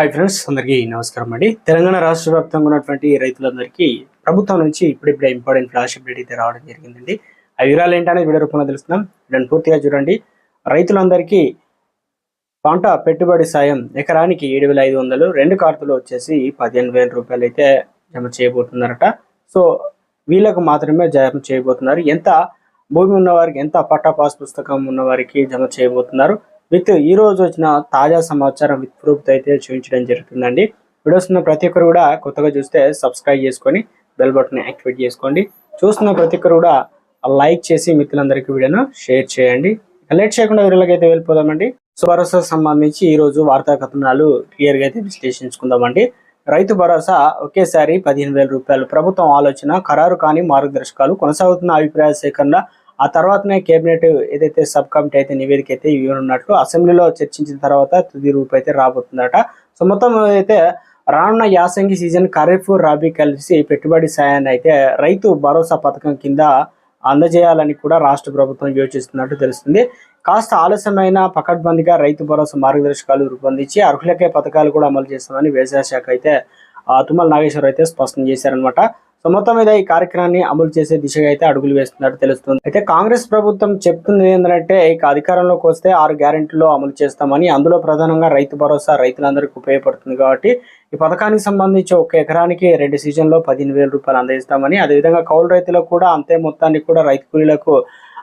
Hi friends అందరికీ నమస్కారం అండి. తెలంగాణ రాష్ట్ర వ్యాప్తంగా ఉన్నటువంటి రైతులందరికీ ప్రభుత్వం నుంచి ఇప్పుడిప్పుడే ఇంపార్టెంట్ ఫ్లాష్ అప్డేట్ అయితే రావడం జరిగిందండి. ఆ వివరాలు ఏంటనేది వీడియో రూపంలో తెలుస్తున్నాం. వీడియోని పూర్తిగా చూడండి. రైతులందరికీ పంట పెట్టుబడి సాయం ఎకరానికి ఏడు వేల ఐదు వందలు రెండు కార్తులు వచ్చేసి పదిహేను వేల రూపాయలు అయితే జమ చేయబోతున్నారట. సో వీళ్ళకు మాత్రమే జమ చేయబోతున్నారు. ఎంత భూమి ఉన్నవారికి ఎంత పట్టా పాస్ పుస్తకం ఉన్నవారికి జమ చేయబోతున్నారు. విత్ ఈ రోజు వచ్చిన తాజా సమాచారం విత్ ప్రూఫ్ అయితే చూపించడం జరుగుతుందండి. వీడియోస్ ఉన్న ప్రతి ఒక్కరు కూడా కొత్తగా చూస్తే సబ్స్క్రైబ్ చేసుకొని బెల్ బటన్ యాక్టివేట్ చేసుకోండి. చూస్తున్న ప్రతి ఒక్కరు కూడా లైక్ చేసి మిత్రులందరికీ వీడియోను షేర్ చేయండి. లేట్ చేయకుండా వీళ్ళకి వెళ్ళిపోదామండి. సో భరోసా సంబంధించి ఈ రోజు వార్తా కథనాలు క్లియర్గా అయితే విశ్లేషించుకుందామండి. రైతు భరోసా ఒకేసారి పదిహేను వేల రూపాయలు. ప్రభుత్వం ఆలోచన ఖరారు కాని మార్గదర్శకాలు కొనసాగుతున్న అభిప్రాయ సేకరణ ఆ తర్వాతనే కేబినెట్ ఏదైతే సబ్ కమిటీ అయితే నివేదిక అయితే ఇవ్వనున్నట్లు అసెంబ్లీలో చర్చించిన తర్వాత తుది రూపు అయితే రాబోతుందట. సో మొత్తం అయితే రానున్న యాసంగి సీజన్ ఖరీఫ్ రాబీ కలిసి పెట్టుబడి సాయాన్ని అయితే రైతు భరోసా పథకం కింద అందజేయాలని కూడా రాష్ట్ర ప్రభుత్వం యోచిస్తున్నట్టు తెలుస్తుంది. కాస్త ఆలస్యమైన పకడ్బందీగా రైతు భరోసా మార్గదర్శకాలు రూపొందించి అర్హులకే పథకాలు కూడా అమలు చేస్తామని వ్యవసాయ శాఖ అయితే తుమ్మల నాగేశ్వర అయితే స్పష్టం చేశారనమాట సో మొత్తం మీద ఈ కార్యక్రమాన్ని అమలు చేసే దిశగా అయితే అడుగులు వేస్తున్నట్టు తెలుస్తుంది. అయితే కాంగ్రెస్ ప్రభుత్వం చెప్తుంది ఏంటంటే ఇక అధికారంలోకి వస్తే ఆరు గ్యారెంటీలో అమలు చేస్తామని అందులో ప్రధానంగా రైతు భరోసా రైతులందరికీ ఉపయోగపడుతుంది కాబట్టి ఈ పథకానికి సంబంధించి ఒక ఎకరానికి రెండు సీజన్లో పదిహేను వేల రూపాయలు అందజేస్తామని అదేవిధంగా కౌలు రైతులకు కూడా అంతే మొత్తాన్ని కూడా రైతు కూలీలకు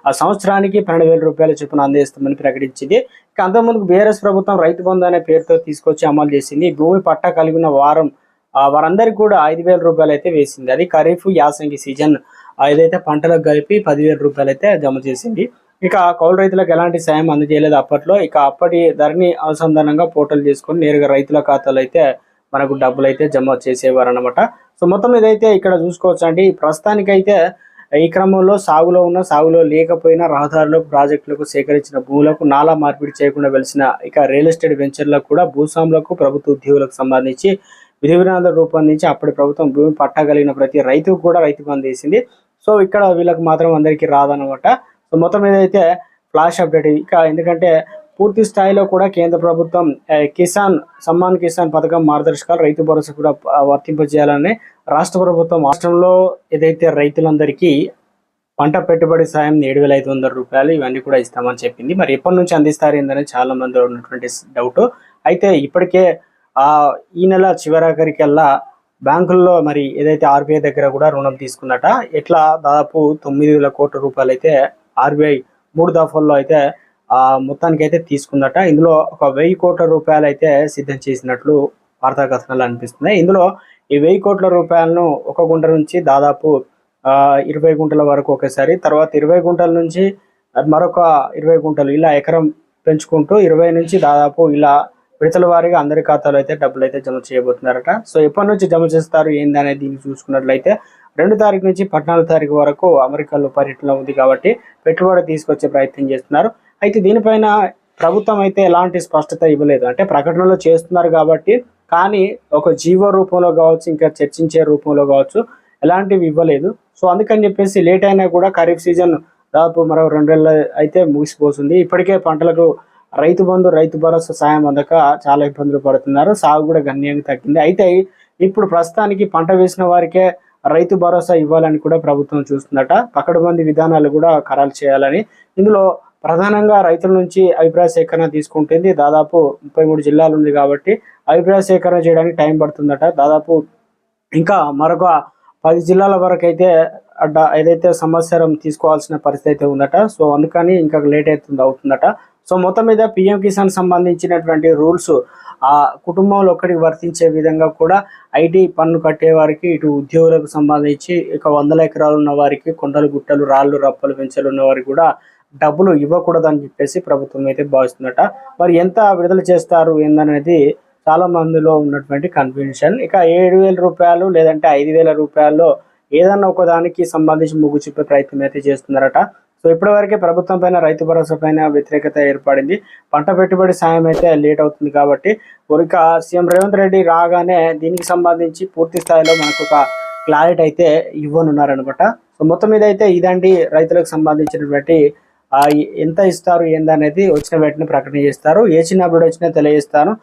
ఆ సంవత్సరానికి పన్నెండు వేల రూపాయల చొప్పున అందజేస్తామని ప్రకటించింది. ఇక అంతకుముందు బీఆర్ఎస్ ప్రభుత్వం రైతు బంధు అనే పేరుతో తీసుకొచ్చి అమలు చేసింది. భూమి పట్టా కలిగిన వారం వారందరికీ కూడా ఐదు వేల రూపాయలు అయితే వేసింది. అది ఖరీఫ్ యాసంగి సీజన్. ఏదైతే పంటలకు కలిపి పదివేల రూపాయలు అయితే జమ చేసింది. ఇక కౌలు రైతులకు ఎలాంటి సాయం అందజేయలేదు అప్పట్లో. ఇక అప్పటి ధరని అనుసంధానంగా పోర్టల్ చేసుకొని నేరుగా రైతుల ఖాతాలో అయితే మనకు డబ్బులు అయితే జమ చేసేవారు అనమాట సో మొత్తం ఇదైతే ఇక్కడ చూసుకోవచ్చు అండి ప్రస్తుతానికైతే ఈ క్రమంలో సాగులో ఉన్న సాగులో లేకపోయినా రహదారులకు ప్రాజెక్టులకు సేకరించిన భూములకు నాలా మార్పిడి చేయకుండా వెలిసిన ఇక రియల్ ఎస్టేట్ వెంచర్లకు కూడా భూస్వాములకు ప్రభుత్వ ఉద్యోగులకు సంబంధించి విధి విధానాలు రూపొందించి అప్పటి ప్రభుత్వం భూమి పట్టగలిగిన ప్రతి రైతుకు కూడా రైతు బంధు వేసింది. సో ఇక్కడ వీళ్ళకి మాత్రం అందరికీ రాదనమాట. సో మొత్తం ఏదైతే ఫ్లాష్ అప్డేట్. ఇక ఎందుకంటే పూర్తి స్థాయిలో కూడా కేంద్ర ప్రభుత్వం కిసాన్ సమ్మాన్ కిసాన్ పథకం మార్గదర్శకాలు రైతు భరోసా కూడా వర్తింపజేయాలని రాష్ట్ర ప్రభుత్వం రాష్ట్రంలో ఏదైతే రైతులందరికీ పంట పెట్టుబడి సాయం ఏడు వేల ఐదు వందల రూపాయలు ఇవన్నీ కూడా ఇస్తామని చెప్పింది. మరి ఎప్పటి నుంచి అందిస్తారు ఏందని చాలా మంది ఉన్నటువంటి డౌట్. అయితే ఇప్పటికే ఆ ఈ నెల చివరాఖరికల్లా బ్యాంకుల్లో మరి ఏదైతే ఆర్బీఐ దగ్గర కూడా రుణం తీసుకుందట ఎట్లా దాదాపు తొమ్మిది వేల కోట్ల రూపాయలు అయితే ఆర్బీఐ మూడు దఫాల్లో అయితే ఆ మొత్తానికి అయితే తీసుకుందట ఇందులో ఒక వెయ్యి కోట్ల రూపాయలు అయితే సిద్ధం చేసినట్లు వార్తా కథనాలు అనిపిస్తున్నాయి ఇందులో ఈ వెయ్యి కోట్ల రూపాయలను ఒక గుంట నుంచి దాదాపు ఇరవై గుంటల వరకు ఒకసారి తర్వాత ఇరవై గుంటల నుంచి మరొక ఇరవై గుంటలు ఇలా ఎకరం పెంచుకుంటూ ఇరవై నుంచి దాదాపు ఇలా విడతల వారీగా అందరి ఖాతాలో అయితే డబ్బులు అయితే జమ చేయబోతున్నారట. సో ఎప్పటి నుంచి జమ చేస్తారు ఏంది అనేది దీన్ని చూసుకున్నట్లయితే రెండు తారీఖు నుంచి పద్నాలుగు తారీఖు వరకు అమెరికాలో పర్యటన ఉంది కాబట్టి పెట్టుబడి తీసుకొచ్చే ప్రయత్నం చేస్తున్నారు. అయితే దీనిపైన ప్రభుత్వం అయితే ఎలాంటి స్పష్టత ఇవ్వలేదు. అంటే ప్రకటనలో చేస్తున్నారు కాబట్టి కానీ ఒక జీవో రూపంలో కావచ్చు ఇంకా చర్చించే రూపంలో కావచ్చు ఎలాంటివి ఇవ్వలేదు. సో అందుకని చెప్పేసి లేట్ అయినా కూడా ఖరీఫ్ సీజన్ దాదాపు మరో రెండు అయితే ముగిసిపోతుంది. ఇప్పటికే పంటలకు రైతు బంధు రైతు భరోసా సాయం అందక చాలా ఇబ్బందులు పడుతున్నారు. సాగు కూడా గణనీయంగా తగ్గింది. అయితే ఇప్పుడు ప్రస్తుతానికి పంట వేసిన వారికే రైతు భరోసా ఇవ్వాలని కూడా ప్రభుత్వం చూస్తుందట. పకడ్బందీ విధానాలు కూడా ఖరారు చేయాలని. ఇందులో ప్రధానంగా రైతుల నుంచి అభిప్రాయ సేకరణ తీసుకుంటుంది. దాదాపు ముప్పై మూడు జిల్లాలు ఉంది కాబట్టి అభిప్రాయ సేకరణ చేయడానికి టైం పడుతుందట. దాదాపు ఇంకా మరొక పది జిల్లాల వరకు అయితే ఏదైతే సమాచారం తీసుకోవాల్సిన పరిస్థితి అయితే ఉందట. సో అందుకని ఇంకా లేట్ అవుతుంది అవుతుందట. సో మొత్తం మీద పిఎం కిసాన్ సంబంధించినటువంటి రూల్స్ ఆ కుటుంబంలో ఒకరికి వర్తించే విధంగా కూడా ఐటీ పన్ను కట్టే వారికి ఇటు ఉద్యోగులకు సంబంధించి ఇక వందల ఎకరాలు ఉన్న వారికి కొండలు గుట్టలు రాళ్ళు రప్పలు పెంచలు ఉన్న వారికి కూడా డబ్బులు ఇవ్వకూడదని చెప్పేసి ప్రభుత్వం అయితే భావిస్తుందట. మరి ఎంత విడుదల చేస్తారు ఏందనేది చాలా మందిలో ఉన్నటువంటి కన్ఫ్యూషన్. ఇక ఏడు వేల రూపాయలు లేదంటే ఐదు వేల రూపాయల్లో ఏదన్నా ఒక దానికి సంబంధించి ముగ్గు చూపే ప్రయత్నం అయితే చేస్తున్నారట. సో ఇప్పటివరకే ప్రభుత్వం పైన రైతు భరోసా పైన వ్యతిరేకత ఏర్పడింది. పంట పెట్టుబడి సాయం అయితే లేట్ అవుతుంది కాబట్టి ఇక సీఎం రేవంత్ రెడ్డి రాగానే దీనికి సంబంధించి పూర్తి స్థాయిలో మనకు ఒక క్లారిటీ అయితే ఇవ్వనున్నారనమాట. సో మొత్తం మీద అయితే ఇదండి రైతులకు సంబంధించినటువంటి ఎంత ఇస్తారు ఏందనేది వచ్చిన వెంటనే ప్రకటన చేస్తారు. ఏ చిన్న అప్డేట్ వచ్చినా తెలియజేస్తాను.